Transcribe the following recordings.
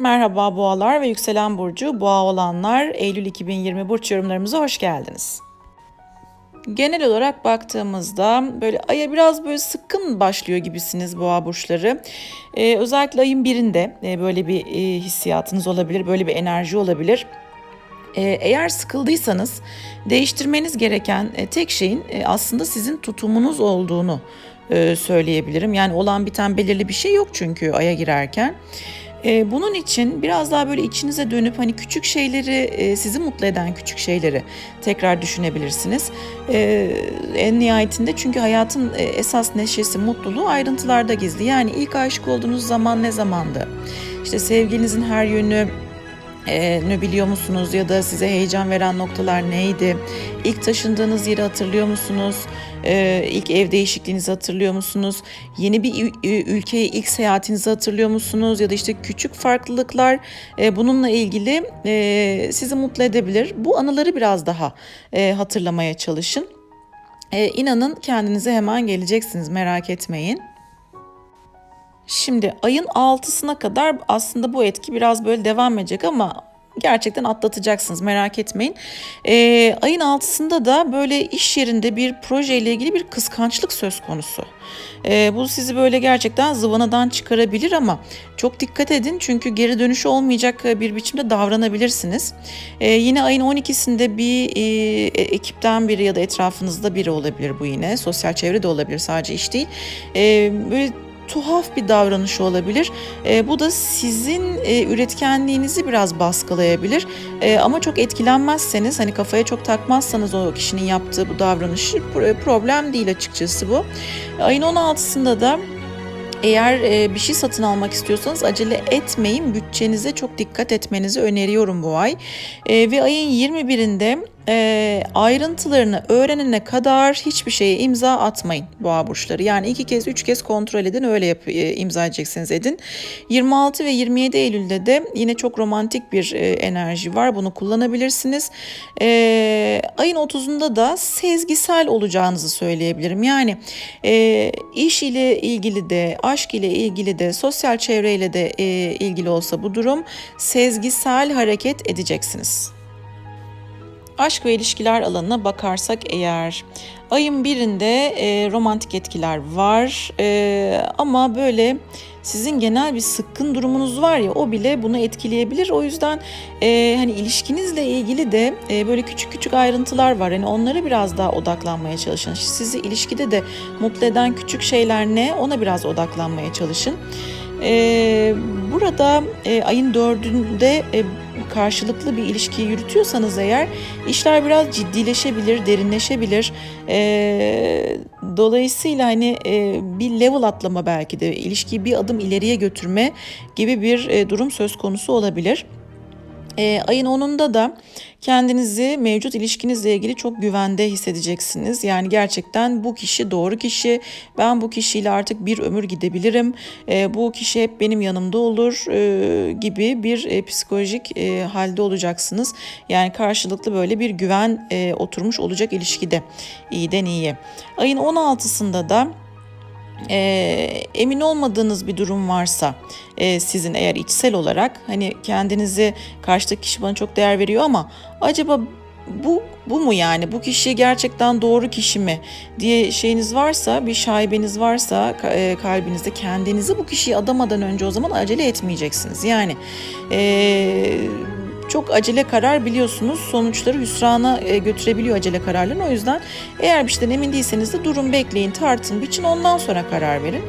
Merhaba boğalar ve yükselen burcu boğa olanlar Eylül 2020 burç yorumlarımıza hoş geldiniz. Genel olarak baktığımızda böyle aya biraz böyle sıkkın başlıyor gibisiniz boğa burçları. Ee, özellikle ayın birinde e, böyle bir e, hissiyatınız olabilir, böyle bir enerji olabilir. Ee, eğer sıkıldıysanız değiştirmeniz gereken e, tek şeyin aslında sizin tutumunuz olduğunu söyleyebilirim. Yani olan biten belirli bir şey yok çünkü aya girerken. E, bunun için biraz daha böyle içinize dönüp hani küçük şeyleri, e, sizi mutlu eden küçük şeyleri tekrar düşünebilirsiniz. E, en nihayetinde çünkü hayatın e, esas neşesi, mutluluğu ayrıntılarda gizli. Yani ilk aşık olduğunuz zaman ne zamandı? İşte sevginizin her yönü ne biliyor musunuz ya da size heyecan veren noktalar neydi? İlk taşındığınız yeri hatırlıyor musunuz? E, ilk ev değişikliğinizi hatırlıyor musunuz? Yeni bir ülkeye ilk seyahatinizi hatırlıyor musunuz? Ya da işte küçük farklılıklar e, bununla ilgili e, sizi mutlu edebilir. Bu anıları biraz daha e, hatırlamaya çalışın. E, inanın kendinize hemen geleceksiniz merak etmeyin. Şimdi ayın 6'sına kadar aslında bu etki biraz böyle devam edecek ama gerçekten atlatacaksınız merak etmeyin. Ee, ayın 6'sında da böyle iş yerinde bir projeyle ilgili bir kıskançlık söz konusu. Ee, bu sizi böyle gerçekten zıvanadan çıkarabilir ama çok dikkat edin çünkü geri dönüşü olmayacak bir biçimde davranabilirsiniz. Ee, yine ayın 12'sinde bir e, ekipten biri ya da etrafınızda biri olabilir bu yine. Sosyal çevre de olabilir sadece iş değil. Ee, böyle tuhaf bir davranışı olabilir. E, bu da sizin e, üretkenliğinizi biraz baskılayabilir. E, ama çok etkilenmezseniz hani kafaya çok takmazsanız o kişinin yaptığı bu davranışı pro- problem değil açıkçası bu. Ayın 16'sında da eğer e, bir şey satın almak istiyorsanız acele etmeyin. Bütçenize çok dikkat etmenizi öneriyorum bu ay. E, ve ayın 21'inde e, ayrıntılarını öğrenene kadar hiçbir şeye imza atmayın boğa burçları. Yani iki kez üç kez kontrol edin öyle yap, e, imza edeceksiniz edin. 26 ve 27 Eylül'de de yine çok romantik bir e, enerji var. Bunu kullanabilirsiniz. E, ayın 30'unda da sezgisel olacağınızı söyleyebilirim. Yani e, iş ile ilgili de aşk ile ilgili de sosyal çevreyle de e, ilgili olsa bu durum sezgisel hareket edeceksiniz. Aşk ve ilişkiler alanına bakarsak eğer ayın birinde e, romantik etkiler var E, ama böyle sizin genel bir sıkkın durumunuz var ya o bile bunu etkileyebilir. O yüzden e, hani ilişkinizle ilgili de e, böyle küçük küçük ayrıntılar var. Hani onlara biraz daha odaklanmaya çalışın. Sizi ilişkide de mutlu eden küçük şeyler ne ona biraz odaklanmaya çalışın. E, burada e, ayın dördünde e, karşılıklı bir ilişki yürütüyorsanız eğer işler biraz ciddileşebilir, derinleşebilir. Ee, dolayısıyla hani e, bir level atlama belki de ilişkiyi bir adım ileriye götürme gibi bir e, durum söz konusu olabilir. E, ayın 10'unda da kendinizi mevcut ilişkinizle ilgili çok güvende hissedeceksiniz. Yani gerçekten bu kişi doğru kişi. Ben bu kişiyle artık bir ömür gidebilirim. E, bu kişi hep benim yanımda olur e, gibi bir e, psikolojik e, halde olacaksınız. Yani karşılıklı böyle bir güven e, oturmuş olacak ilişkide. İyiden iyiye. Ayın 16'sında da e, emin olmadığınız bir durum varsa e, sizin eğer içsel olarak hani kendinizi karşıdaki kişi bana çok değer veriyor ama acaba bu bu mu yani? Bu kişi gerçekten doğru kişi mi diye şeyiniz varsa bir şaibeniz varsa e, kalbinizde kendinizi bu kişiye adamadan önce o zaman acele etmeyeceksiniz. Yani e, çok acele karar biliyorsunuz sonuçları hüsrana e, götürebiliyor acele kararların. O yüzden eğer bir şeyden emin değilseniz de durun bekleyin tartın biçin ondan sonra karar verin.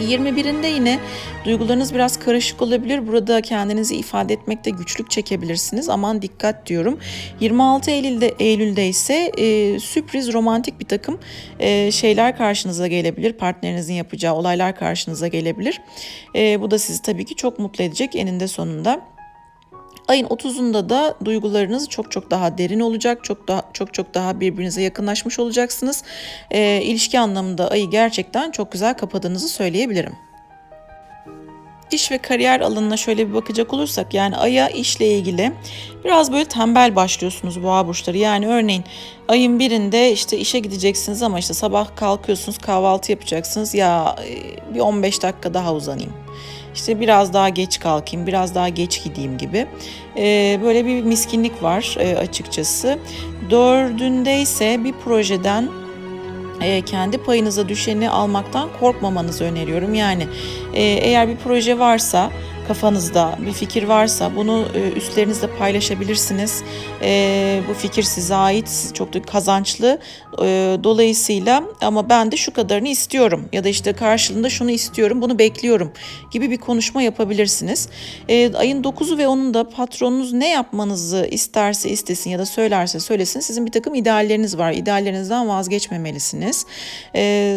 21'inde yine duygularınız biraz karışık olabilir. Burada kendinizi ifade etmekte güçlük çekebilirsiniz. Aman dikkat diyorum. 26 Eylül'de Eylül'de ise e, sürpriz romantik bir takım e, şeyler karşınıza gelebilir. Partnerinizin yapacağı olaylar karşınıza gelebilir. E, bu da sizi tabii ki çok mutlu edecek eninde sonunda. Ayın 30'unda da duygularınız çok çok daha derin olacak. Çok daha çok çok daha birbirinize yakınlaşmış olacaksınız. E, ilişki anlamında ayı gerçekten çok güzel kapadığınızı söyleyebilirim. İş ve kariyer alanına şöyle bir bakacak olursak yani aya işle ilgili biraz böyle tembel başlıyorsunuz boğa burçları. Yani örneğin ayın birinde işte işe gideceksiniz ama işte sabah kalkıyorsunuz kahvaltı yapacaksınız ya e, bir 15 dakika daha uzanayım işte biraz daha geç kalkayım, biraz daha geç gideyim gibi. E, böyle bir miskinlik var e, açıkçası. Dördünde ise bir projeden e, kendi payınıza düşeni almaktan korkmamanızı öneriyorum. Yani e, eğer bir proje varsa kafanızda bir fikir varsa bunu e, üstlerinizle paylaşabilirsiniz. E, bu fikir size ait, çok da kazançlı. E, dolayısıyla ama ben de şu kadarını istiyorum ya da işte karşılığında şunu istiyorum, bunu bekliyorum gibi bir konuşma yapabilirsiniz. Ayın 9'u ve 10'unda patronunuz ne yapmanızı isterse istesin ya da söylerse söylesin sizin bir takım idealleriniz var. İdeallerinizden vazgeçmemelisiniz.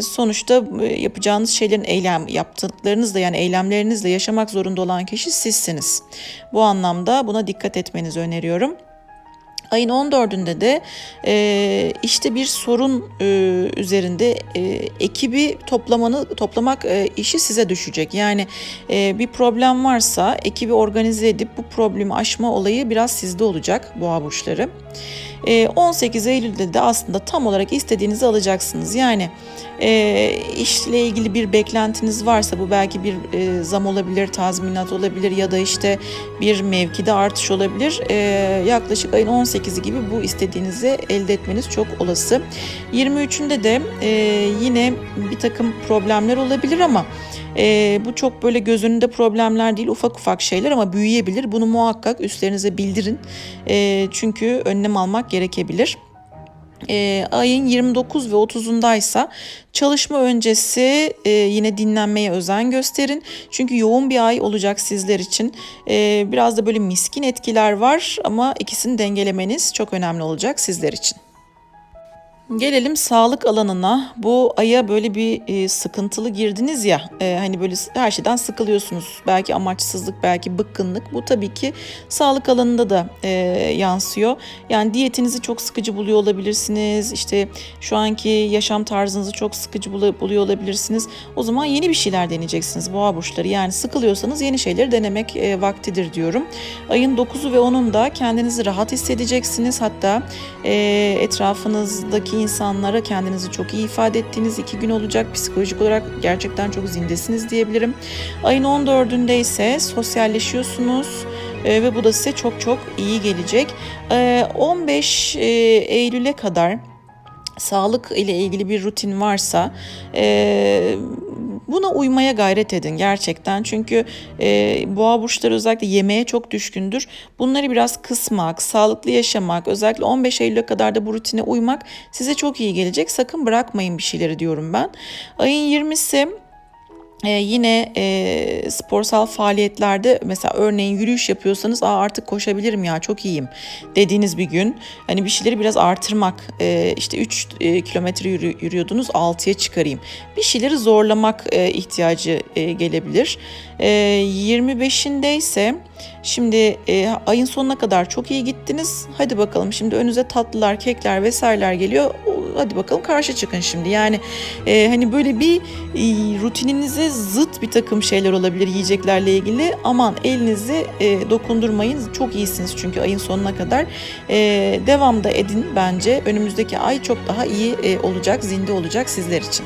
Sonuçta yapacağınız şeylerin eylem yaptıklarınızla yani eylemlerinizle yaşamak zorunda olan kişi sizsiniz. Bu anlamda buna dikkat etmenizi öneriyorum. Ayın 14'ünde de e, işte bir sorun e, üzerinde e, ekibi toplamanı toplamak e, işi size düşecek. Yani e, bir problem varsa ekibi organize edip bu problemi aşma olayı biraz sizde olacak boğa burçları. E, 18 Eylül'de de aslında tam olarak istediğinizi alacaksınız. Yani e, işle ilgili bir beklentiniz varsa bu belki bir e, zam olabilir, tazminat olabilir ya da işte bir mevkide artış olabilir. E, yaklaşık ayın 18'i gibi bu istediğinizi elde etmeniz çok olası. 23'ünde de yine bir takım problemler olabilir ama e, bu çok böyle göz önünde problemler değil ufak ufak şeyler ama büyüyebilir. Bunu muhakkak üstlerinize bildirin. E, çünkü önlem almak gerekebilir. E, ayın 29 ve 30'undaysa çalışma öncesi e, yine dinlenmeye özen gösterin. Çünkü yoğun bir ay olacak sizler için. E, biraz da böyle miskin etkiler var ama ikisini dengelemeniz çok önemli olacak sizler için. Gelelim sağlık alanına. Bu aya böyle bir e, sıkıntılı girdiniz ya. E, hani böyle her şeyden sıkılıyorsunuz. Belki amaçsızlık, belki bıkkınlık. Bu tabii ki sağlık alanında da e, yansıyor. Yani diyetinizi çok sıkıcı buluyor olabilirsiniz. İşte şu anki yaşam tarzınızı çok sıkıcı buluyor olabilirsiniz. O zaman yeni bir şeyler deneyeceksiniz boğa burçları. Yani sıkılıyorsanız yeni şeyleri denemek e, vaktidir diyorum. Ayın 9'u ve 10'unda kendinizi rahat hissedeceksiniz. Hatta e, etrafınızdaki insanlara kendinizi çok iyi ifade ettiğiniz iki gün olacak. Psikolojik olarak gerçekten çok zindesiniz diyebilirim. Ayın 14'ünde ise sosyalleşiyorsunuz e, ve bu da size çok çok iyi gelecek. E, 15 e, Eylül'e kadar sağlık ile ilgili bir rutin varsa e, Buna uymaya gayret edin gerçekten. Çünkü e, boğa burçları özellikle yemeğe çok düşkündür. Bunları biraz kısmak, sağlıklı yaşamak, özellikle 15 Eylül'e kadar da bu rutine uymak size çok iyi gelecek. Sakın bırakmayın bir şeyleri diyorum ben. Ayın 20'si ee, yine e, sporsal faaliyetlerde mesela örneğin yürüyüş yapıyorsanız Aa, artık koşabilirim ya çok iyiyim dediğiniz bir gün hani bir şeyleri biraz artırmak e, işte 3 e, kilometre yürü, yürüyordunuz 6'ya çıkarayım bir şeyleri zorlamak e, ihtiyacı e, gelebilir e, 25'inde ise Şimdi e, ayın sonuna kadar çok iyi gittiniz. Hadi bakalım şimdi önünüze tatlılar, kekler vesaireler geliyor. Hadi bakalım karşı çıkın şimdi. Yani e, hani böyle bir e, rutininize zıt bir takım şeyler olabilir yiyeceklerle ilgili. Aman elinizi e, dokundurmayın. Çok iyisiniz çünkü ayın sonuna kadar. E, devam da edin bence. Önümüzdeki ay çok daha iyi e, olacak, zinde olacak sizler için.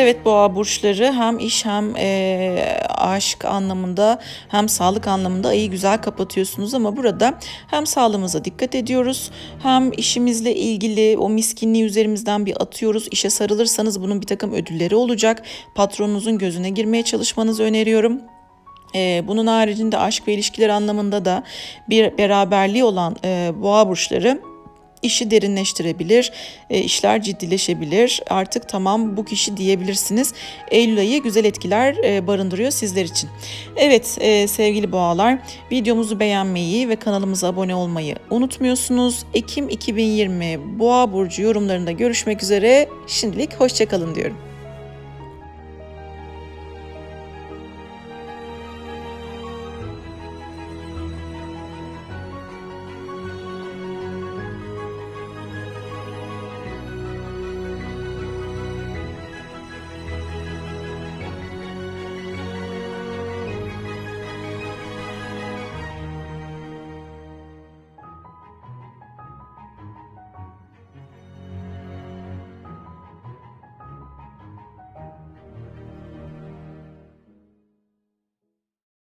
Evet boğa burçları hem iş hem e, aşk anlamında hem sağlık anlamında ayı güzel kapatıyorsunuz ama burada hem sağlığımıza dikkat ediyoruz hem işimizle ilgili o miskinliği üzerimizden bir atıyoruz. İşe sarılırsanız bunun bir takım ödülleri olacak. Patronunuzun gözüne girmeye çalışmanızı öneriyorum. Ee, bunun haricinde aşk ve ilişkiler anlamında da bir beraberliği olan e, boğa burçları işi derinleştirebilir, e, işler ciddileşebilir. Artık tamam bu kişi diyebilirsiniz. Eylül ayı güzel etkiler e, barındırıyor sizler için. Evet e, sevgili boğalar videomuzu beğenmeyi ve kanalımıza abone olmayı unutmuyorsunuz. Ekim 2020 boğa burcu yorumlarında görüşmek üzere. Şimdilik hoşçakalın diyorum.